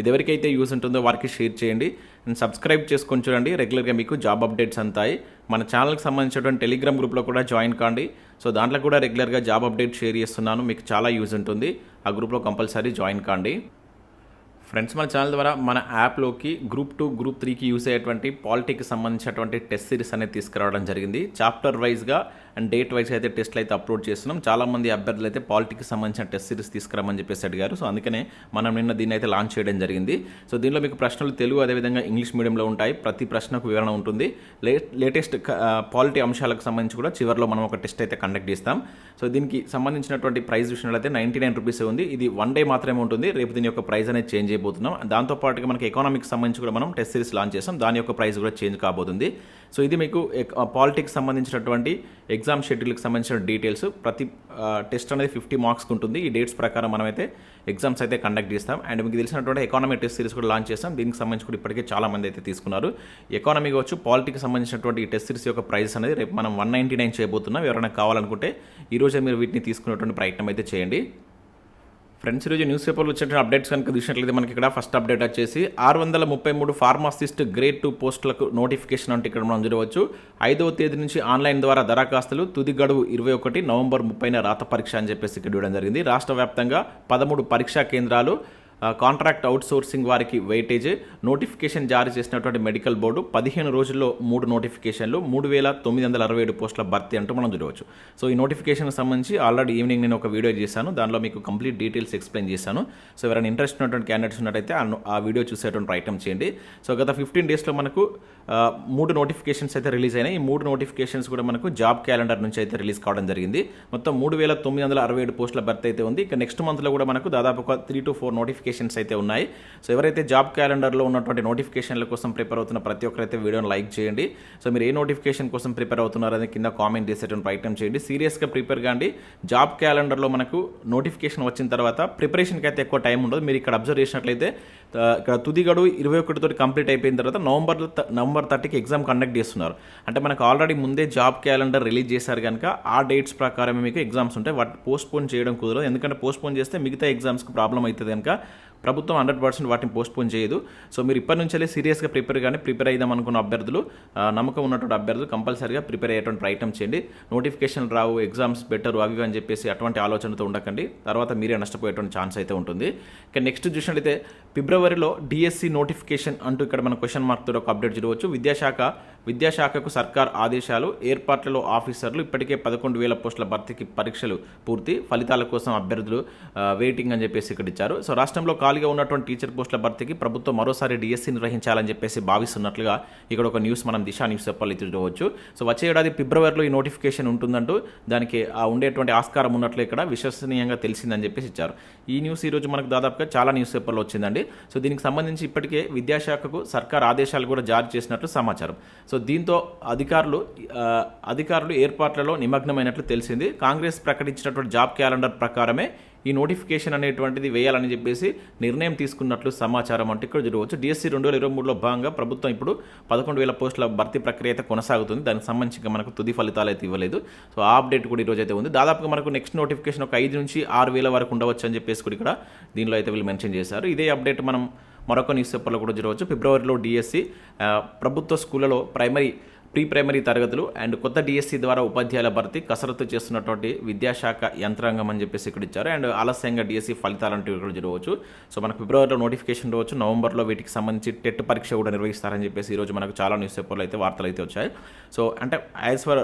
ఇది ఎవరికైతే యూస్ ఉంటుందో వారికి షేర్ చేయండి. అండ్ సబ్స్క్రైబ్ చేసుకొని చూడండి. రెగ్యులర్గా మీకు జాబ్ అప్డేట్స్ అంతాయి. మన ఛానల్కి సంబంధించినటువంటి టెలిగ్రామ్ గ్రూప్లో కూడా జాయిన్ కాండి. సో దాంట్లో కూడా రెగ్యులర్గా జాబ్ అప్డేట్ షేర్ చేస్తున్నాను. మీకు చాలా యూజ్ ఉంటుంది. ఆ గ్రూప్లో కంపల్సరీ జాయిన్ కాండి. ఫ్రెండ్స్ మన ఛానల్ ద్వారా మన యాప్లోకి గ్రూప్ టూ గ్రూప్ త్రీకి యూస్ అయ్యేటువంటి పాలిటీకి సంబంధించినటువంటి టెస్ట్ సిరీస్ అనేది తీసుకురావడం జరిగింది. చాప్టర్ వైజ్గా అండ్ డేట్ వైజ్ అయితే టెస్ట్లు అయితే అప్లోడ్ చేస్తున్నాం. చాలామంది అభ్యర్థులు అయితే పాలిటీకి సంబంధించిన టెస్ట్ సిరీస్ తీసుకురామని చెప్పేసి అడిగారు. సో అందుకనే మనం నిన్న దీన్ని అయితే లాంచ్ చేయడం జరిగింది. సో దీనిలో మీకు ప్రశ్నలు తెలుగు అదేవిధంగా ఇంగ్లీష్ మీడియంలో ఉంటాయి. ప్రతి ప్రశ్నకు వివరణ ఉంటుంది. లేటెస్ట్ పాలిటీ అంశాలకు సంబంధించి కూడా చివరిలో మనం ఒక టెస్ట్ అయితే కండక్ట్ చేస్తాం. సో దీనికి సంబంధించినటువంటి ప్రైస్ విషయంలో అయితే నైంటీ నైన్ రూపీస్ ఉంది. ఇది వన్ డే మాత్రమే ఉంటుంది. రేపు దీని యొక్క ప్రైస్ అనేది చేంజ్ అయిపోతున్నాం దాంతోపాటుగా మనకి ఎకానమిక్స్ సంబంధించి కూడా మనం టెస్ట్ సిరీస్ లాంచ్ చేస్తాం. దాని యొక్క ప్రైస్ కూడా చేంజ్ కాబోతుంది. సో ఇది మీకు పాలిటిక్స్ సంబంధించినటువంటి ఎగ్జామ్ షెడ్యూల్కి సంబంధించిన డీటెయిల్స్. ప్రతి టెస్ట్ అనేది ఫిఫ్టీ మార్క్స్కి ఉంటుంది. ఈ డేట్స్ ప్రకారం మనమైతే ఎగ్జామ్స్ అయితే కండక్ట్ చేస్తాం. అండ్ మీకు తెలిసినటువంటి ఎకానమీ టెస్ట్ సిరీస్ కూడా లాంచ్ చేస్తాం. దీనికి సంబంధించి కూడా ఇప్పటికే చాలా మంది అయితే తీసుకున్నారు. ఎకానమీ కావచ్చు పాలిటిక్స్ సంబంధించినటువంటి ఈ టెస్ట్ సిరీస్ యొక్క ప్రైస్ అనేది రేపు మనం వన్ నైంటీ నైన్ చేయబోతున్నాం. ఎవరైనా కావాలనుకుంటే ఈరోజే మీరు వీటిని తీసుకునేటువంటి ప్రయత్నం అయితే చేయండి. ఫ్రెండ్స్ ఈరోజు న్యూస్ పేపర్లో వచ్చేటువంటి అప్డేట్స్ కనుక చూసినట్లయితే మనకి ఇక్కడ ఫస్ట్ అప్డేట్ వచ్చేసి ఆరు వందల ముప్పై మూడు ఫార్మాసిస్ట్ గ్రేడ్ టూ పోస్టులకు నోటిఫికేషన్ అంటే ఇక్కడ మనం చూడవచ్చు. ఐదవ తేదీ నుంచి ఆన్లైన్ ద్వారా దరఖాస్తులు తుది గడువు ఇరవై ఒకటి నవంబర్ ముప్పైన రాత పరీక్ష అని చెప్పేసి ఇక్కడ ఇవ్వడం జరిగింది. రాష్ట్ర వ్యాప్తంగా పదమూడు పరీక్షా కేంద్రాలు కాంట్రాక్ట్ అవుట్సోర్సింగ్ వారికి వెయిటేజ్ నోటిఫికేషన్ జారీ చేసినటువంటి మెడికల్ బోర్డు పదిహేను రోజుల్లో మూడు నోటిఫికేషన్లు మూడు వేల తొమ్మిది వందల అరవై ఏడు పోస్టుల భర్తీ అంటూ మనం చూడవచ్చు. సో ఈ నోటిఫికేషన్ సంబంధించి ఆల్రెడీ ఈవినింగ్ నేను ఒక వీడియో చేశాను. దానిలో మీకు కంప్లీట్ డీటెయిల్స్ ఎక్స్ప్లెయిన్ చేశాను. సో ఎవరైనా ఇంట్రెస్ట్ ఉన్నటువంటి క్యాండిడేట్స్ ఉన్నట్టయితే ఆ- వీడియో చూసేటువంటి ప్రయత్నం చేయండి. సో గత ఫిఫ్టీన్ డేస్లో మనకు మూడు నోటిఫికేషన్స్ అయితే రిలీజ్ అయినాయి. ఈ మూడు నోటిఫికేషన్స్ కూడా మనకు జాబ్ క్యాలెండర్ నుంచి అయితే రిలీజ్ కావడం జరిగింది. మొత్తం మూడు వేల తొమ్మిది వందల అరవై ఏడు పోస్టుల భర్తీ అయితే ఉంది. ఇక నెక్స్ట్ మంత్లో కూడా మనకు దాదాపు ఒక త్రీ టు ఫోర్ నోటిఫికేషన్స్ అయితే ఉన్నాయి. సో ఎవరైతే జాబ్ క్యాలెండర్లో ఉన్నటువంటి నోటిఫికేషన్ల కోసం ప్రిపేర్ అవుతున్న ప్రతి ఒక్కరైతే వీడియోని లైక్ చేయండి. సో మీరు ఏ నోటిఫికేషన్ కోసం ప్రిపేర్ అవుతున్నారు అనేది కింద కామెంట్ చేసేటువంటి ప్రయత్నం చేయండి. సీరియస్గా ప్రిపేర్ కాండి. జాబ్ క్యాలెండర్లో మనకు నోటిఫికేషన్ వచ్చిన తర్వాత ప్రిపరేషన్కి అయితే ఎక్కువ టైం ఉండదు. మీరు ఇక్కడ అబ్జర్వ్ చేసినట్లయితే ఇక్కడ తుది గడువు ఇరవై ఒకటితో కంప్లీట్ అయిపోయిన తర్వాత నవంబర్ నవంబర్ థర్టీకి ఎగ్జామ్ కండక్ట్ చేస్తున్నారు. అంటే మనకు ఆల్రెడీ ముందే జాబ్ క్యాలెండర్ రిలీజ్ చేశారు కనుక ఆ డేట్స్ ప్రకారమే మీకు ఎగ్జామ్స్ ఉంటాయి. వాటి పోస్ట్పోన్ చేయడం కుదరదు. ఎందుకంటే పోస్ట్పోన్ చేస్తే మిగతా ఎగ్జామ్స్కి ప్రాబ్లం అవుతుంది కనుక ప్రభుత్వం హండ్రెడ్ పర్సెంట్ వాటిని పోస్ట్పోన్ చేయదు. సో మీరు ఇప్పటి నుంచే సీరియస్గా ప్రిపేర్ కానీ ప్రిపేర్ అయిదాం అనుకున్న అభ్యర్థులు నమ్మకం ఉన్నటువంటి అభ్యర్థులు కంపల్సరీగా ప్రిపేర్ అయ్యేటువంటి ప్రయత్నం చేయండి. నోటిఫికేషన్ రావు ఎగ్జామ్స్ బెటర్ అవి అని చెప్పేసి అటువంటి ఆలోచనతో ఉండకండి. తర్వాత మీరే నష్టపోయేటువంటి ఛాన్స్ అయితే ఉంటుంది. ఇక నెక్స్ట్ చూసినట్లయితే ఫిబ్రవరిలో డిఎస్సి నోటిఫికేషన్ అంటూ ఇక్కడ మన క్వశ్చన్ మార్క్తో ఒక అప్డేట్ చూడవచ్చు. విద్యాశాఖ విద్యాశాఖకు సర్కార్ ఆదేశాలు ఏర్పాట్లలో ఆఫీసర్లు ఇప్పటికే పదకొండు వేల పోస్టుల భర్తీకి పరీక్షలు పూర్తి ఫలితాల కోసం అభ్యర్థులు వెయిటింగ్ అని చెప్పేసి ఇక్కడ ఇచ్చారు. సో రాష్ట్రంలో ఖాళీగా ఉన్నటువంటి టీచర్ పోస్టుల భర్తీకి ప్రభుత్వం మరోసారి డిఎస్సి నిర్వహించాలని చెప్పేసి భావిస్తున్నట్లుగా ఇక్కడ ఒక న్యూస్ మనం దిశా న్యూస్ చెప్పాలి చూడవచ్చు. సో వచ్చే ఏడాది ఫిబ్రవరిలో ఈ నోటిఫికేషన్ ఉంటుందంటూ దానికి ఆ ఉండేటువంటి ఆస్కారం ఉన్నట్లు ఇక్కడ విశ్వసనీయంగా తెలిసిందని చెప్పేసి ఇచ్చారు. ఈ న్యూస్ ఈరోజు మనకు దాదాపుగా చాలా న్యూస్ పేపర్లో వచ్చిందండి. సో దీనికి సంబంధించి ఇప్పటికే విద్యాశాఖకు సర్కార్ ఆదేశాలు కూడా జారీ చేసినట్లు సమాచారం. సో దీంతో అధికారులు అధికారులు ఏర్పాట్లలో నిమగ్నమైనట్లు తెలిసింది. కాంగ్రెస్ ప్రకటించినటువంటి జాబ్ క్యాలెండర్ ప్రకారమే ఈ నోటిఫికేషన్ అనేటువంటిది వేయాలని చెప్పేసి నిర్ణయం తీసుకున్నట్లు సమాచారం అంటే ఇక్కడ చూడవచ్చు డిఎస్సి రెండు వేల ఇరవై మూడులో భాగంగా ప్రభుత్వం ఇప్పుడు పదకొండు వేల పోస్టుల భర్తీ ప్రక్రియ అయితే కొనసాగుతుంది. దానికి సంబంధించి మనకు తుది ఫలితాలు అయితే ఇవ్వలేదు. సో ఆ అప్డేట్ కూడా ఈరోజు అయితే ఉంది. దాదాపుగా మనకు నెక్స్ట్ నోటిఫికేషన్ ఒక ఐదు నుంచి ఆరు వేల వరకు ఉండవచ్చు అని చెప్పేసి కూడా ఇక్కడ దీనిలో అయితే వీళ్ళు మెన్షన్ చేశారు. ఇదే అప్డేట్ మనం మరొక న్యూస్ పేపర్లో కూడా చూడవచ్చు ఫిబ్రవరిలో డిఎస్సి ప్రభుత్వ స్కూళ్ళలో ప్రైమరీ ప్రీ ప్రైమరీ తరగతులు అండ్ కొత్త డిఎస్సి ద్వారా ఉపాధ్యాయుల భర్తీ కసరత్తు చేస్తున్నటువంటి విద్యాశాఖ యంత్రాంగం అని చెప్పేసి ఇక్కడ ఇచ్చారు. అండ్ ఆలస్యంగా డిఎస్సి ఫలితాలంటూ ఇక్కడ చూడవచ్చు. సో మనకు ఫిబ్రవరిలో నోటిఫికేషన్ రావచ్చు నవంబర్లో వీటికి సంబంధించి టెట్ పరీక్ష కూడా నిర్వహిస్తారని చెప్పేసి ఈరోజు మనకు చాలా న్యూస్ పేపర్లు అయితే వార్తలు అయితే వచ్చాయి. సో అంటే యాజ్ ఫర్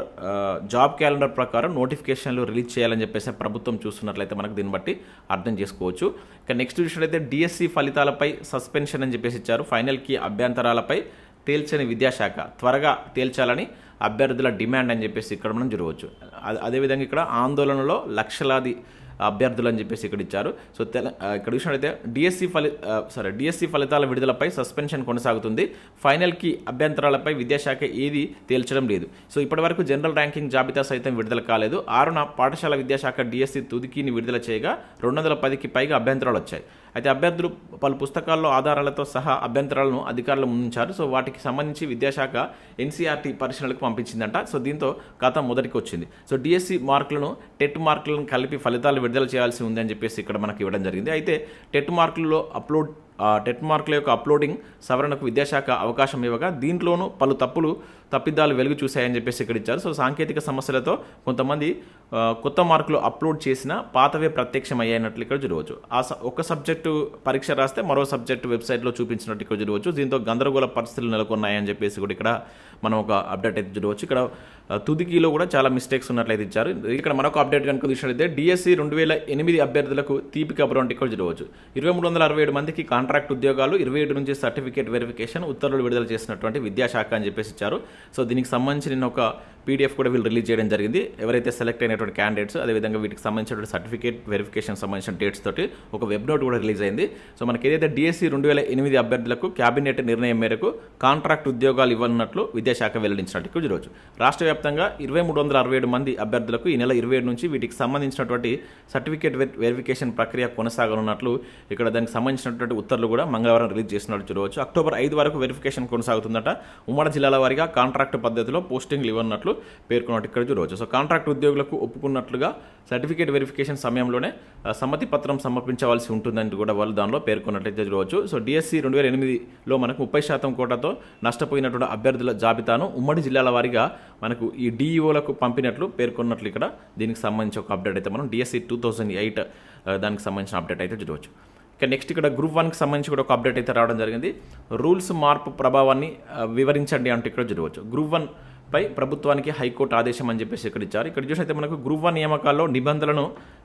జాబ్ క్యాలెండర్ ప్రకారం నోటిఫికేషన్లు రిలీజ్ చేయాలని చెప్పేసి ప్రభుత్వం చూస్తున్నట్లయితే మనకు దీన్ని బట్టి అర్థం చేసుకోవచ్చు. ఇక నెక్స్ట్ చూసినట్లయితే డిఎస్సి ఫలితాలపై సస్పెన్షన్ అని చెప్పేసి ఇచ్చారు. ఫైనల్కి అభ్యంతరాలపై తేల్చని విద్యాశాఖ త్వరగా తేల్చాలని అభ్యర్థుల డిమాండ్ అని చెప్పేసి ఇక్కడ మనం చూడవచ్చు. అదే- అదేవిధంగా ఇక్కడ ఆందోళనలో లక్షలాది అభ్యర్థులు అని చెప్పేసి ఇక్కడ ఇచ్చారు. సో తెల ఇక్కడ చూసినట్లయితే డిఎస్సి ఫలి సారీ డిఎస్సి ఫలితాల విడుదలపై సస్పెన్షన్ కొనసాగుతుంది. ఫైనల్కి అభ్యంతరాలపై విద్యాశాఖ ఏది తేల్చడం లేదు. సో ఇప్పటివరకు జనరల్ ర్యాంకింగ్ జాబితా సైతం విడుదల కాలేదు. ఆరున పాఠశాల విద్యాశాఖ డిఎస్సి తుదికిని విడుదల చేయగా రెండు వందల పదికి పైగా అభ్యంతరాలు వచ్చాయి. అయితే అభ్యర్థులు పలు పుస్తకాల్లో ఆధారాలతో సహా అభ్యంతరాలను అధికారులు ముందుంచారు. సో వాటికి సంబంధించి విద్యాశాఖ ఎన్సీఆర్టీ పరిశీలనకు పంపించిందంట. సో దీంతో కథ మొదటికి వచ్చింది సో డిఎస్సి మార్కులను టెట్ మార్కులను కలిపి ఫలితాలు విడుదల చేయాల్సి ఉంది అని చెప్పేసి ఇక్కడ మనకి ఇవ్వడం జరిగింది. అయితే టెట్ మార్కులలో అప్లోడ్ టెట్ మార్కుల యొక్క అప్లోడింగ్ సవరణకు విద్యాశాఖ అవకాశం ఇవ్వగా దీంట్లోనూ పలు తప్పులు తప్పిదాలు వెలుగు చూశాయని చెప్పేసి ఇక్కడ ఇచ్చారు. సో సాంకేతిక సమస్యలతో కొంతమంది కొత్త మార్కులు అప్లోడ్ చేసిన పాతవే ప్రత్యక్షం అయ్యాయినట్లు ఇక్కడ చూడవచ్చు. ఆ స- ఒక సబ్జెక్టు పరీక్ష రాస్తే మరో సబ్జెక్టు వెబ్సైట్లో చూపించినట్టు ఇక్కడ చూడవచ్చు. దీంతో గందరగోళ పరిస్థితులు నెలకొన్నాయని చెప్పేసి కూడా ఇక్కడ మనం ఒక అప్డేట్ అయితే చూడవచ్చు. ఇక్కడ తుదికిలో తుదికీలో కూడా చాలా మిస్టేక్స్ ఉన్నట్లయితే ఇచ్చారు. ఇక్కడ మరొక అప్డేట్ కనుక చూసినట్లయితే డిఎస్సి రెండు వేల ఎనిమిది అభ్యర్థులకు తీపి కబురు అంటే ఇక్కడ చూడవచ్చు. ఇరవై మూడు వందల అరవై ఏడు మందికి కాంట్రాక్ట్ ఉద్యోగాలు ఇరవై ఏడు నుంచి సర్టిఫికేట్ వెరిఫికేషన్ ఉత్తర్వులు విడుదల చేసినటువంటి విద్యాశాఖ అని చెప్పేసి ఇచ్చారు. సో దీనికి సంబంధించి ఒక పీడిఎఫ్ కూడా వీళ్ళు రిలీజ్ చేయడం జరిగింది. ఎవరైతే సెలెక్ట్ అయినటువంటి క్యాండిడేట్స్ అదేవిధంగా వీటికి సంబంధించిన సర్టిఫికేట్ వెరిఫికేషన్ సంబంధించిన డేట్స్ తోటి ఒక వెబ్ నోట్ కూడా రిలీజ్ అయింది. సో మనకి ఏదైతే డిఎస్సి రెండు వేల ఎనిమిది అభ్యర్థులకు క్యాబినెట్ నిర్ణయం మేరకు కాంట్రాక్ట్ ఉద్యోగాలు ఇవ్వనున్నట్లు విద్యాశాఖ వెల్లడించినట్టు ఈరోజు రాష్ట్ర వ్యాప్తంగా ఇరవై మూడు వందల అరవై ఏడు మంది అభ్యర్థులకు ఈ నెల ఇరవై ఏడు నుంచి వీటికి సంబంధించినటువంటి సర్టిఫికేట్ వెరిఫికేషన్ ప్రక్రియ కొనసాగనున్నట్లు ఇక్కడ దానికి సంబంధించినటువంటి ఉత్తర్వులు కూడా మంగళవారం రిలీజ్ చేసినట్టు చూడవచ్చు అక్టోబర్ ఐదు వరకు వెరిఫికేషన్ కొనసాగుతుందట. ఉమ్మడి జిల్లాల వారీగా కాంట్రాక్ట్ పద్ధతిలో పోస్టింగ్లు ఇవ్వనున్నట్లు పేర్కొన్నట్టు ఇక్కడ చూడవచ్చు. సో కాంట్రాక్ట్ ఉద్యోగులకు ఒప్పుకున్నట్లుగా సర్టిఫికేట్ వెరిఫికేషన్ సమయంలోనే సమ్మతి పత్రం సమర్పించవలసి ఉంటుందని కూడా వాళ్ళు దానిలో పేర్కొన్నట్లయితే చూడవచ్చు. సో డిఎస్సి రెండు వేల ఎనిమిదిలో మనకు ముప్పై శాతం కోటాతో నష్టపోయినటువంటి అభ్యర్థుల జాబితాను ఉమ్మడి జిల్లాల వారీగా మనకు ఈ డిఈఓలకు పంపినట్లు పేర్కొన్నట్లు ఇక్కడ దీనికి సంబంధించి ఒక అప్డేట్ అయితే మనం డిఎస్సి టూ థౌజండ్ ఎయిట్ దానికి సంబంధించిన అప్డేట్ అయితే చూడవచ్చు. ఇక నెక్స్ట్ ఇక్కడ గ్రూప్ వన్కి సంబంధించి కూడా ఒక అప్డేట్ అయితే రావడం జరిగింది. రూల్స్ మార్పు ప్రభావాన్ని వివరించండి అంటే ఇక్కడ చూడవచ్చు. గ్రూప్ వన్ పై ప్రభుత్వానికి హైకోర్టు ఆదేశం అని చెప్పేసి ఇక్కడ ఇచ్చారు. ఇక్కడ చూసినైతే మనకు గ్రూప్ వన్ నియామకాల్లో నిబంధనలను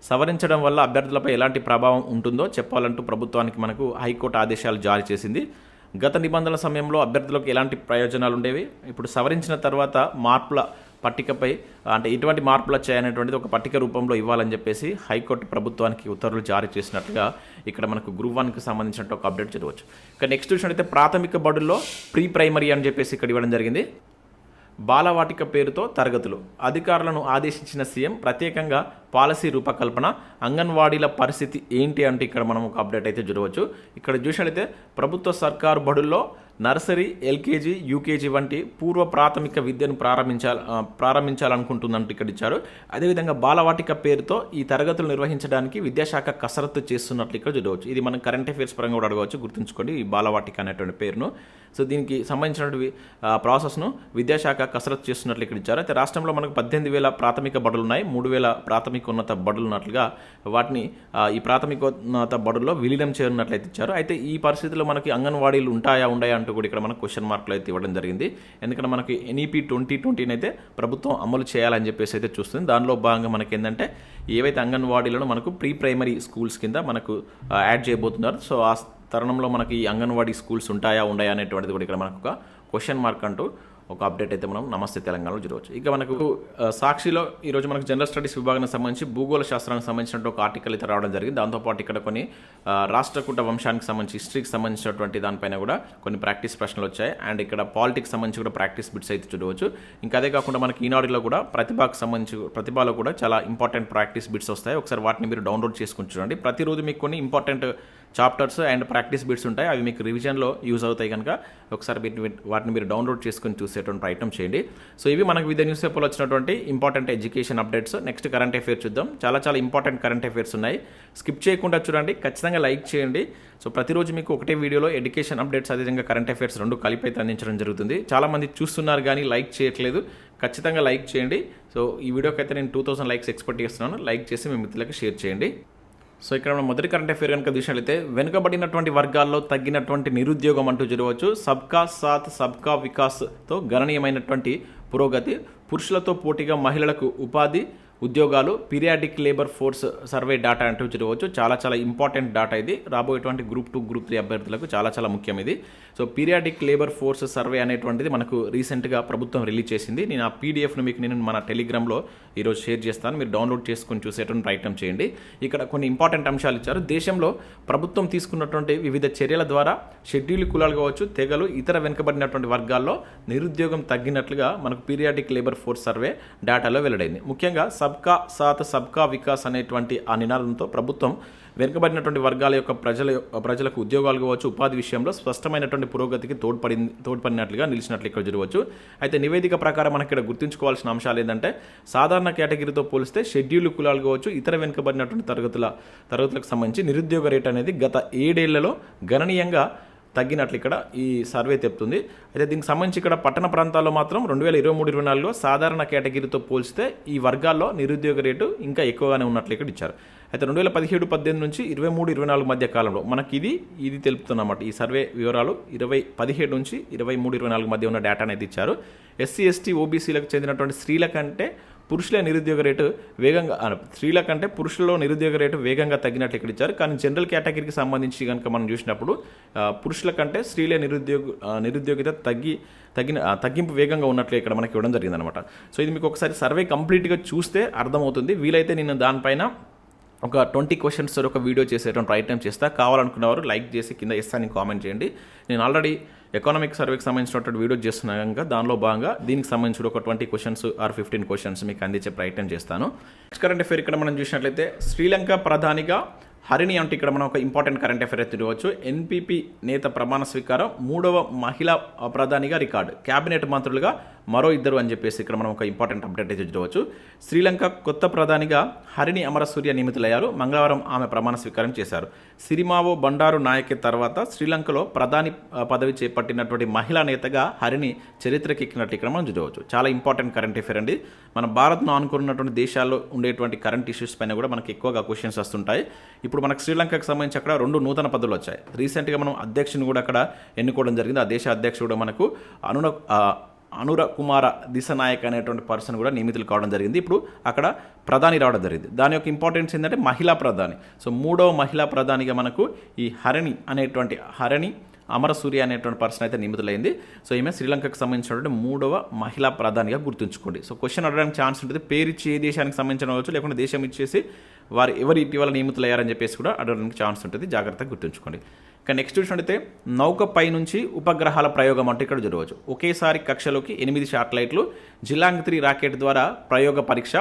సవరించడం వల్ల అభ్యర్థులపై ఎలాంటి ప్రభావం ఉంటుందో చెప్పాలంటూ ప్రభుత్వానికి మనకు హైకోర్టు ఆదేశాలు జారీ చేసింది. గత నిబంధనల సమయంలో అభ్యర్థులకు ఎలాంటి ప్రయోజనాలు ఉండేవి? ఇప్పుడు సవరించిన తర్వాత మార్పుల పట్టికపై అంటే ఎటువంటి మార్పులు వచ్చాయనేటువంటిది ఒక పట్టిక రూపంలో ఇవ్వాలని చెప్పేసి హైకోర్టు ప్రభుత్వానికి ఉత్తర్వులు జారీ చేసినట్లుగా ఇక్కడ మనకు గ్రూప్ వన్కి సంబంధించినట్టు ఒక అప్డేట్ చదవచ్చు. ఇక నెక్స్ట్ చూసినట్టయితే ప్రాథమిక బడుల్లో ప్రీ ప్రైమరీ అని చెప్పేసి ఇక్కడ ఇవ్వడం జరిగింది. బాలవాటిక పేరుతో తరగతులు. అధికారులను ఆదేశించిన సీఎం ప్రత్యేకంగా పాలసీ రూపకల్పన అంగన్వాడీల పరిస్థితి ఏంటి అంటే ఇక్కడ మనం ఒక అప్డేట్ అయితే చూడవచ్చు. ఇక్కడ చూసినట్లయితే ప్రభుత్వ సర్కారు బడుల్లో నర్సరీ ఎల్కేజీ యూకేజీ వంటి పూర్వ ప్రాథమిక విద్యను ప్రారంభించాల ప్రారంభించాలనుకుంటుందంటూ ఇక్కడ ఇచ్చారు అదేవిధంగా బాలవాటిక పేరుతో ఈ తరగతులు నిర్వహించడానికి విద్యాశాఖ కసరత్తు చేస్తున్నట్లు ఇక్కడ చూడవచ్చు. ఇది మనం కరెంట్ అఫైర్స్ పరంగా కూడా అడగవచ్చు. గుర్తుంచుకోండి ఈ బాలవాటిక అనేటువంటి పేరును. సో దీనికి సంబంధించినటువంటి ప్రాసెస్ను విద్యాశాఖ కసరత్తు చేస్తున్నట్లు ఇక్కడ ఇచ్చారు. అయితే రాష్ట్రంలో మనకు పద్దెనిమిది వేల ప్రాథమిక బడులు ఉన్నాయి. మూడు వేల ప్రాథమిక ఉన్నత బడులు ఉన్నట్లుగా వాటిని ఈ ప్రాథమికోన్నత బడుల్లో విలీనం చేయనున్నట్లయితే ఇచ్చారు. అయితే ఈ పరిస్థితిలో మనకి అంగన్వాడీలు ఉంటాయా ఉండయా అంటూ కూడా ఇక్కడ మనకు క్వశ్చన్ మార్కులు అయితే ఇవ్వడం జరిగింది. ఎందుకంటే మనకి ఎన్ఈపీ ట్వంటీ ట్వంటీని అయితే ప్రభుత్వం అమలు చేయాలని చెప్పేసి అయితే చూస్తుంది. దానిలో భాగంగా మనకి ఏంటంటే ఏవైతే అంగన్వాడీలను మనకు ప్రీ ప్రైమరీ స్కూల్స్ కింద మనకు యాడ్ చేయబోతున్నారు. సో ఆ తరుణంలో మనకి ఈ అంగన్వాడీ స్కూల్స్ ఉంటాయా ఉన్నాయా అనేటువంటిది కూడా ఇక్కడ మనకు ఒక క్వశ్చన్ మార్క్ అంటూ ఒక అప్డేట్ అయితే మనం నమస్తే తెలంగాణలో చూడవచ్చు. ఇక మనకు సాక్షిలో ఈరోజు మనకు జనరల్ స్టడీస్ విభాగానికి సంబంధించి భూగోళ శాస్త్రానికి సంబంధించిన ఒక ఆర్టికల్ అయితే రావడం జరిగింది. దాంతోపాటు ఇక్కడ కొన్ని రాష్ట్రకూట వంశానికి సంబంధించి హిస్టరీకి సంబంధించినటువంటి దానిపైన కూడా కొన్ని ప్రాక్టీస్ ప్రశ్నలు వచ్చాయి. అండ్ ఇక్కడ పాలిటిక్స్ సంబంధించి కూడా ప్రాక్టీస్ బిట్స్ అయితే చూడవచ్చు. ఇంకా అదే కాకుండా మనకి ఈనాడులో కూడా ప్రతిభకు సంబంధించి ప్రతిభలో కూడా చాలా ఇంపార్టెంట్ ప్రాక్టీస్ బిట్స్ వస్తాయి. ఒకసారి వాటిని మీరు డౌన్లోడ్ చేసుకుని చూడండి. ప్రతిరోజు మీకు కొన్ని important chapters and practice bits ఉంటాయి. అవి మీకు రివిజన్లో యూజ్ అవుతాయి కనుక ఒకసారి వాటిని మీరు డౌన్లోడ్ చేసుకుని చూసేటువంటి ప్రయత్నం చేయండి. సో ఇవి మనకు వివిధ న్యూస్ పేపర్లో వచ్చినటువంటి important education updates. Next current affairs చూద్దాం. చాలా చాలా ఇంపార్టెంట్ కరెంట్ అఫైర్స్ ఉన్నాయి. స్కిప్ చేయకుండా చూడండి. ఖచ్చితంగా లైక్ చేయండి. సో ప్రతిరోజు మీకు ఒకటే వీడియోలో ఎడ్యుకేషన్ అప్డేట్స్ అదేవిధంగా కరెంట్ అఫేర్స్ రెండు కలిపి అయితే అందించడం జరుగుతుంది. చాలామంది చూస్తున్నారు కానీ లైక్ చేయట్లేదు. ఖచ్చితంగా లైక్ చేయండి. సో ఈ వీడియోకి అయితే నేను టూ థౌసండ్ లైక్స్ ఎక్స్పెక్ట్ చేస్తున్నాను. లైక్ చేసి మీ మిత్రులకు షేర్ చేయండి. సో ఇక్కడ మనం మొదటి కరెంట్ అఫేర్ కనుక చూసినట్లయితే వెనుకబడినటువంటి వర్గాల్లో తగ్గినటువంటి నిరుద్యోగం అంటూ చూడవచ్చు. సబ్కా సాత్ సబ్కా వికాస్తో గణనీయమైనటువంటి పురోగతి. పురుషులతో పోటీగా మహిళలకు ఉపాధి. ఉద్యోగాలు periodic labour force survey data అంటూ చూడవచ్చు. చాలా చాలా ఇంపార్టెంట్ డేటా ఇది. రాబోయేటువంటి గ్రూప్ టూ గ్రూప్ త్రీ అభ్యర్థులకు చాలా చాలా ముఖ్యం ఇది. So periodic labour force survey అనేటువంటిది మనకు రీసెంట్గా ప్రభుత్వం రిలీజ్ చేసింది. నేను ఆ పీడిఎఫ్ను మీకు నేను మన టెలిగ్రామ్లో ఈరోజు షేర్ చేస్తాను. మీరు డౌన్లోడ్ చేసుకుని చూసేటువంటి ప్రయత్నం చేయండి. ఇక్కడ కొన్ని ఇంపార్టెంట్ అంశాలు ఇచ్చారు. దేశంలో ప్రభుత్వం తీసుకున్నటువంటి వివిధ చర్యల ద్వారా షెడ్యూల్ కులాలు కావచ్చు తెగలు ఇతర వెనుకబడినటువంటి వర్గాల్లో నిరుద్యోగం తగ్గినట్లుగా మనకు పీరియాడిక్ లేబర్ ఫోర్స్ సర్వే డేటాలో వెల్లడైంది. ముఖ్యంగా సబ్కా సాత్ సబ్కా వికాస్ అనేటువంటి ఆ నినాదంతో ప్రభుత్వం వెనుకబడినటువంటి వర్గాల యొక్క ప్రజల ప్రజలకు ఉద్యోగాలు కావచ్చు ఉపాధి విషయంలో స్పష్టమైనటువంటి పురోగతికి తోడ్పడి తోడ్పడినట్లుగా నిలిచినట్లు ఇక్కడ చూడవచ్చు. అయితే నివేదిక ప్రకారం మనకి ఇక్కడ గుర్తుంచుకోవాల్సిన అంశాలు ఏంటంటే సాధారణ కేటగిరీతో పోలిస్తే షెడ్యూల్ కులాలు కావచ్చు ఇతర వెనుకబడినటువంటి తరగతుల తరగతులకు సంబంధించి నిరుద్యోగ రేట్ అనేది గత ఏడేళ్ళలో గణనీయంగా తగ్గినట్లు ఇక్కడ ఈ సర్వే చెప్తుంది అయితే దీనికి సంబంధించి ఇక్కడ పట్టణ ప్రాంతాల్లో మాత్రం రెండు వేల ఇరవై మూడు ఇరవై నాలుగులో సాధారణ కేటగిరీతో పోల్చితే ఈ వర్గాల్లో నిరుద్యోగ రేటు ఇంకా ఎక్కువగానే ఉన్నట్లు ఇక్కడ ఇచ్చారు. అయితే రెండు వేల పదిహేడు పద్దెనిమిది నుంచి ఇరవై మూడు ఇరవై నాలుగు మధ్య కాలంలో మనకి ఇది ఇది తెలుపుతున్నమాట ఈ సర్వే వివరాలు ఇరవై పదిహేడు నుంచి ఇరవై మూడు ఇరవై నాలుగు మధ్య ఉన్న డేటా అనేది ఇచ్చారు. ఎస్సీ ఎస్టీ ఓబీసీలకు చెందినటువంటి స్త్రీల కంటే పురుషుల నిరుద్యోగ రేటు వేగంగా స్త్రీల కంటే పురుషులలో నిరుద్యోగ రేటు వేగంగా తగ్గినట్లు ఇక్కడ ఇచ్చారు. కానీ జనరల్ కేటగిరీకి సంబంధించి కనుక మనం చూసినప్పుడు పురుషుల కంటే స్త్రీల నిరుద్యోగ నిరుద్యోగిత తగ్గి తగ్గిన తగ్గింపు వేగంగా ఉన్నట్లు ఇక్కడ మనకి ఇవ్వడం జరిగిందనమాట సో ఇది మీకు ఒకసారి సర్వే కంప్లీట్గా చూస్తే అర్థమవుతుంది. వీలైతే నేను దానిపైన ఒక ట్వంటీ క్వశ్చన్స్ ఒక వీడియో చేసేటువంటి ప్రయత్నం చేస్తా. కావాలనుకున్నవారు లైక్ చేసి కింద ఇస్తాను కామెంట్ చేయండి. నేను ఆల్రెడీ ఎకనామిక్ సర్వేకి సంబంధించినటువంటి వీడియో చేస్తున్నాక దానిలో భాగంగా దీనికి సంబంధించిన ఒక twenty questions or fifteen questions మీకు అందించే ప్రయత్నం చేస్తాను. నెక్స్ట్ కరెంట్ అఫేర్ ఇక్కడ మనం చూసినట్లయితే శ్రీలంక ప్రధానిగా హరిణి అంటే ఇక్కడ మనం ఒక ఇంపార్టెంట్ కరెంట్ అఫేర్ తిరగవచ్చు ఎన్పిపి ఎన్పీపీ నేత ప్రమాణ స్వీకారం మూడవ మహిళా ప్రధానిగా రికార్డు. క్యాబినెట్ మంత్రులుగా మరో ఇద్దరు అని చెప్పేసి ఇక్కడ మనం ఒక ఇంపార్టెంట్ అప్డేట్ అయితే చూడవచ్చు. శ్రీలంక కొత్త ప్రధానిగా హరిణి అమరసూర్య నియమితులయ్యారు. మంగళవారం ఆమె ప్రమాణ స్వీకారం చేశారు. సిరిమావో బండారు నాయకి తర్వాత శ్రీలంకలో ప్రధాని పదవి చేపట్టినటువంటి మహిళా నేతగా హరిణి చరిత్రకి ఎక్కినట్టు ఇక్కడ మనం చూడవచ్చు. చాలా ఇంపార్టెంట్ కరెంట్ అఫేర్ అండి. మన భారత్ను ఆనుకున్నటువంటి దేశాల్లో ఉండేటువంటి కరెంట్ ఇష్యూస్ పైన కూడా మనకి ఎక్కువగా క్వశ్చన్స్ వస్తుంటాయి. ఇప్పుడు మనకు శ్రీలంకకు సంబంధించి అక్కడ రెండు నూతన పదవులు వచ్చాయి. రీసెంట్గా మనం అధ్యక్షుని కూడా అక్కడ ఎన్నుకోవడం జరిగింది. ఆ దేశ అధ్యక్షుడు కూడా మనకు అనున అనుర కుమార దిశనాయక్ అనేటువంటి పర్సన్ కూడా నియమితులు కావడం జరిగింది. ఇప్పుడు అక్కడ ప్రధాని రావడం జరిగింది. దాని యొక్క ఇంపార్టెన్స్ ఏంటంటే మహిళా ప్రధాని. సో మూడవ మహిళా ప్రధానిగా మనకు ఈ హరణి అనేటువంటి హరణి అమరసూర్య అనేటువంటి పర్సన్ అయితే నియమితులైంది. సో ఈమె శ్రీలంకకు సంబంధించినటువంటి మూడవ మహిళా ప్రధానిగా గుర్తుంచుకోండి. సో క్వశ్చన్ అడగడానికి ఛాన్స్ ఉంటుంది. పేరు ఇచ్చి ఏ దేశానికి సంబంధించిన వచ్చు లేకుంటే దేశం ఇచ్చేసి వారు ఎవరు ఇటీవల నియమితులయ్యారని చెప్పేసి కూడా అడగడానికి ఛాన్స్ ఉంటుంది. జాగ్రత్తగా గుర్తుంచుకోండి. ఇక నెక్స్ట్ చూసినట్టయితే నౌకపై నుంచి ఉపగ్రహాల ప్రయోగం అంటే ఇక్కడ చూడవచ్చు ఒకేసారి కక్షలోకి ఎనిమిది శాటిలైట్లు జిలాంగ్ త్రీ రాకెట్ ద్వారా ప్రయోగ పరీక్ష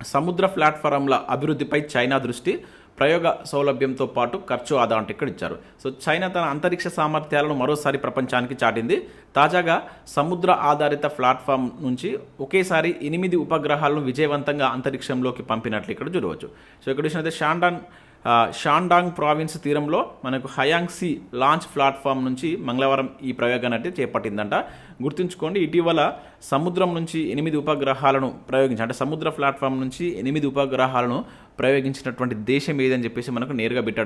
సముద్ర ప్లాట్ఫారంల అభివృద్ధిపై చైనా దృష్టి ప్రయోగ సౌలభ్యంతో పాటు ఖర్చు ఆదా అంటే ఇక్కడ ఇచ్చారు. సో చైనా తన అంతరిక్ష సామర్థ్యాలను మరోసారి ప్రపంచానికి చాటింది. తాజాగా సముద్ర ఆధారిత ప్లాట్ఫామ్ నుంచి ఒకేసారి ఎనిమిది ఉపగ్రహాలను విజయవంతంగా అంతరిక్షంలోకి పంపినట్లు ఇక్కడ చూడవచ్చు. సో ఇక్కడ చూసినట్లయితే షాండాన్ షాండాంగ్ ప్రావిన్స్ తీరంలో మనకు హయాంగ్సీ లాంచ్ ప్లాట్ఫామ్ నుంచి మంగళవారం ఈ ప్రయోగాన్ని అయితే చేపట్టిందంట. గుర్తుంచుకోండి ఇటీవల సముద్రం నుంచి ఎనిమిది ఉపగ్రహాలను ప్రయోగించి అంటే సముద్ర ప్లాట్ఫామ్ నుంచి ఎనిమిది ఉపగ్రహాలను ప్రయోగించినటువంటి దేశం ఏదని చెప్పేసి మనకు నేరుగా బిట్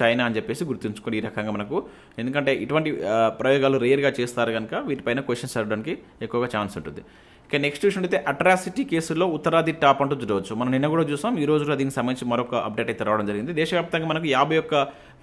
చైనా అని చెప్పేసి గుర్తుంచుకొని ఈ రకంగా మనకు ఎందుకంటే ఇటువంటి ప్రయోగాలు రేర్గా చేస్తారు కనుక వీటిపైన క్వశ్చన్స్ అడగడానికి ఎక్కువగా ఛాన్స్ ఉంటుంది. ఇక నెక్స్ట్ చూసినట్టయితే అట్రాసిటీ కేసుల్లో ఉత్తరాది టాప్ అంటూ చూడవచ్చు. మనం నిన్న కూడా చూసాం ఈ రోజు దీనికి సంబంధించి మరొక అప్డేట్ అయితే రావడం జరిగింది. దేశవ్యాప్తంగా మనకు యాభై ఒక్క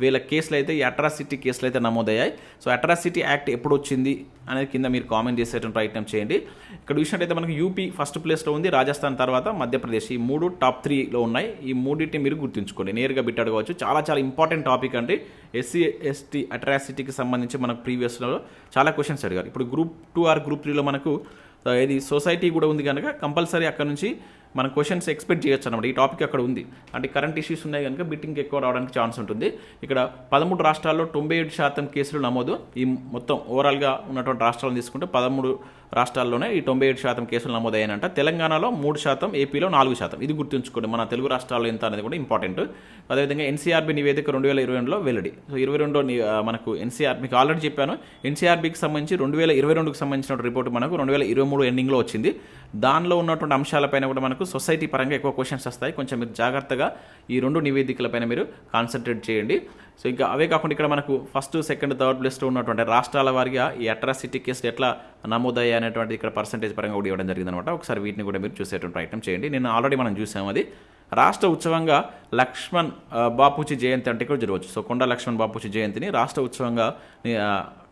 వేల కేసులు అయితే ఈ అట్రాసిటీ కేసులు అయితే నమోదయ్యాయి. సో అట్రాసిటీ యాక్ట్ ఎప్పుడు వచ్చింది అనేది కింద మీరు కామెంట్ చేసేటువంటి ప్రయత్నం చేయండి. ఇక్కడ చూసినట్టయితే మనకు యూపీ ఫస్ట్ ప్లేస్లో ఉంది రాజస్థాన్ తర్వాత మధ్యప్రదేశ్. ఈ మూడు టాప్ త్రీలో ఉన్నాయి. ఈ మూడింటిని మీరు గుర్తుంచుకోండి. నేరుగా బిట్ అడగవచ్చు చాలా చాలా ఇంపార్టెంట్ టాపిక్ అండి. ఎస్సీ ఎస్టీ అట్రాసిటీకి సంబంధించి మనకు ప్రీవియస్లో చాలా క్వశ్చన్స్ అడిగారు. ఇప్పుడు గ్రూప్ టూ ఆర్ గ్రూప్ త్రీలో మనకు ఇది సొసైటీ కూడా ఉంది కనుక కంపల్సరీ అక్కడ నుంచి మన క్వశ్చన్స్ ఎక్స్పెక్ట్ చేయొచ్చు అనమాట ఈ టాపిక్ అక్కడ ఉంది. అంటే కరెంట్ ఇష్యూస్ ఉన్నాయి కనుక బిట్టింగ్ ఎక్కువ రావడానికి ఛాన్స్ ఉంటుంది. ఇక్కడ పదమూడు రాష్ట్రాల్లో తొంభై ఏడు శాతం కేసులు నమోదు. ఈ మొత్తం ఓవరాల్గా ఉన్నటువంటి రాష్ట్రాలను తీసుకుంటే పదమూడు రాష్ట్రాల్లోనే ఈ తొంభై ఏడు శాతం కేసులు నమోదయ్యాయంట. తెలంగాణలో మూడు శాతం ఏపీలో నాలుగు శాతం. ఇది గుర్తుంచుకోండి. మన తెలుగు రాష్ట్రాల్లో ఎంత అనేది కూడా ఇంపార్టెంట్ అదేవిధంగా ఎన్సీఆర్బీ నివేదిక రెండు వేల ఇరవై రెండులో వెల్లడి సో ఇరవై రెండులో మనకు ఎన్సీఆర్ మీకు ఆల్రెడీ చెప్పాను. ఎన్సీఆర్బీకి సంబంధించి రెండు వేల ఇరవై రెండుకి సంబంధించిన రిపోర్ట్ మనకు రెండు వేల ఇరవై మూడు ఎండింగ్లో వచ్చింది. దానిలో ఉన్నటువంటి అంశాలపైన కూడా మనకు సొసైటీ పరంగా ఎక్కువ క్వశ్చన్స్ వస్తాయి. కొంచెం మీరు జాగ్రత్తగా ఈ రెండు నివేదికలపైన మీరు కాన్సన్ట్రేట్ చేయండి. సో ఇంకా అవే కాకుండా ఇక్కడ మనకు ఫస్ట్ సెకండ్ థర్డ్ ప్లేస్లో ఉన్నటువంటి రాష్ట్రాల వారిగా ఈ అట్రాసిటీ కేసులు ఎట్లా నమోదయ్యాయి అనేటువంటి ఇక్కడ పర్సంటేజ్ పరంగా కూడా ఇవ్వడం జరిగిందనమాట ఒకసారి వీటిని కూడా మీరు చూసేటువంటి ప్రయత్నం చేయండి. నేను ఆల్రెడీ మనం చూసాం అది. రాష్ట్ర ఉత్సవంగా లక్ష్మణ్ బాపూజీ జయంతి అంటే ఇక్కడ జరగవచ్చు. సో కొండ లక్ష్మణ్ బాపూజీ జయంతిని రాష్ట్ర ఉత్సవంగా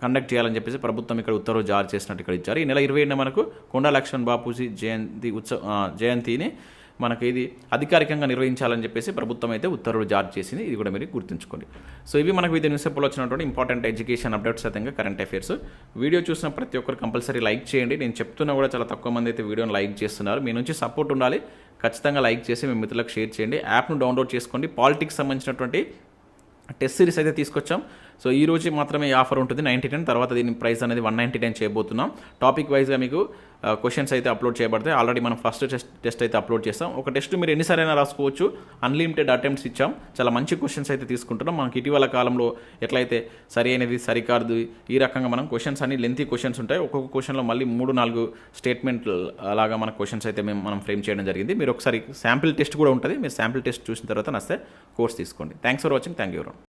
కండక్ట్ చేయాలని చెప్పేసి ప్రభుత్వం ఇక్కడ ఉత్తర్వులు జారీ చేసినట్టు ఇక్కడ ఇచ్చారు. ఈ నెల ఇరవై ఏడున మనకు కొండా లక్ష్మణ్ బాపూజీ జయంతి ఉత్సవ జయంతిని మనకి ఇది అధికారికంగా నిర్వహించాలని చెప్పేసి ప్రభుత్వం అయితే ఉత్తర్వులు జారీ చేసింది. ఇది కూడా మీరు గుర్తుంచుకోండి. సో ఇవి మనకు వివిధ న్యూస్ పేపర్లో వచ్చినటువంటి ఇంపార్టెంట్ ఎడ్యుకేషన్ అప్డేట్స్ అయితే కరెంట్ అఫైర్స్. వీడియో చూసిన ప్రతి ఒక్కరు కంపల్సరీ లైక్ చేయండి. నేను చెప్తున్నా కూడా చాలా తక్కువ మంది అయితే వీడియోని లైక్ చేస్తున్నారు. మీ నుంచి సపోర్ట్ ఉండాలి. ఖచ్చితంగా లైక్ చేసి మీ మిత్రులకు షేర్ చేయండి. యాప్ను డౌన్లోడ్ చేసుకోండి. పాలిటిక్స్ సంబంధించినటువంటి టెస్ట్ సిరీస్ అయితే తీసుకొచ్చాం. సో ఈ రోజు మాత్రమే ఈ ఆఫర్ ఉంటుంది నైంటీ టెన్ తర్వాత దీని ప్రైస్ అనేది వన్ నైంటీ టెన్ చేయబోతున్నాం. టాపిక్ వైజ్గా మీకు క్వశ్చన్స్ అయితే అప్లోడ్ చేయబడతాయి ఆల్రెడీ మనం ఫస్ట్ టెస్ట్ టెస్ట్ అయితే అప్లోడ్ చేస్తాం. ఒక టెస్ట్ మీరు ఎన్నిసారైనా రాసుకోవచ్చు. అన్లిమిటెడ్ అటెంప్ట్స్ ఇచ్చాం. చాలా మంచి క్వశ్చన్స్ అయితే తీసుకుంటున్నాం. మనకి ఇటీవల కాలంలో ఎట్లయితే సరి అయినది సరికాదు ఈ రకంగా మనం క్వశ్చన్స్ అన్ని లెంతీ క్వశ్చన్స్ ఉంటాయి. ఒక్కొక్క క్వశ్చన్లో మళ్ళీ మూడు నాలుగు స్టేట్మెంట్ అలాగా మన క్వశ్చన్స్ అయితే మేము మనం ఫ్రేమ్ చేయడం జరిగింది. మీరు ఒకసారి శాంపిల్ టెస్ట్ కూడా ఉంటుంది. మీరు శాంపిల్ టెస్ట్ చూసిన తర్వాత నస్తే కోర్స్ తీసుకోండి. Thanks for watching thank you